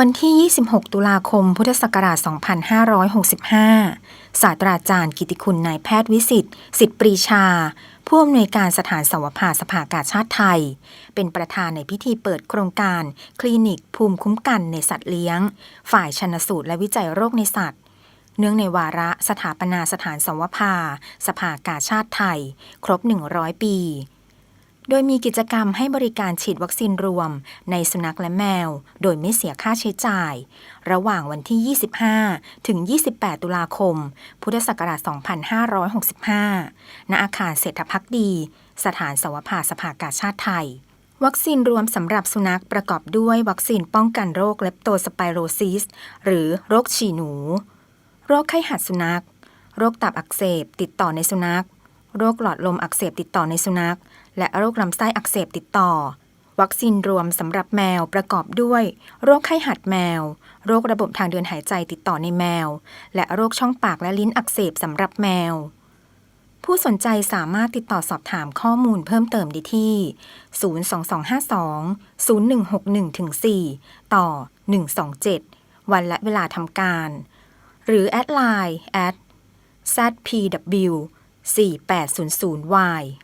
วันที่ 26 ตุลาคม พุทธศักราช 2565 ศาสตราจารย์กิติคุณนายแพทย์วิสิทธิ์สิทธิปรีชา ผู้อำนวยการสถานสวภาสภากาชาติไทย เป็นประธานในพิธีเปิดโครงการ คลินิกภูมิคุ้มกันในสัตว์เลี้ยง ฝ่ายชนสูตรและวิจัยโรคในสัตว์ เนื่องในวาระสถาปนาสถานสวภา สภากาชาติไทย ครบ 100 ปี โดยมีกิจกรรมให้บริการฉีดวัคซีนรวม ในสุนัขและแมว โดยไม่เสียค่าใช้จ่าย ระหว่างวันที่ 25 ถึง 28 ตุลาคม พุทธศักราช 2565 ณ อาคารเศรษฐพักดี สถานสวภาสภากาชาติไทย วัคซีนรวมสำหรับสุนัขประกอบด้วยวัคซีนป้องกันโรคเลปโตสไปโรซิส หรือโรคฉี่หนู โรคไข้หัดสุนัข โรคตับอักเสบติดต่อในสุนัข โรคหลอดลมอักเสบติดต่อในสุนัข และโรคลำไส้อักเสบติดต่อ วัคซีนรวมสำหรับแมวประกอบด้วย โรคไข้หัดแมว โรคระบบทางเดินหายใจติดต่อในแมว และโรคช่องปากและลิ้นอักเสบสำหรับแมว ผู้สนใจสามารถติดต่อสอบถามข้อมูลเพิ่มเติมได้ที่ 02252 0161-4 ต่อ 127 วันและเวลาทำการ หรือแอดไลน์ at zpw 4800y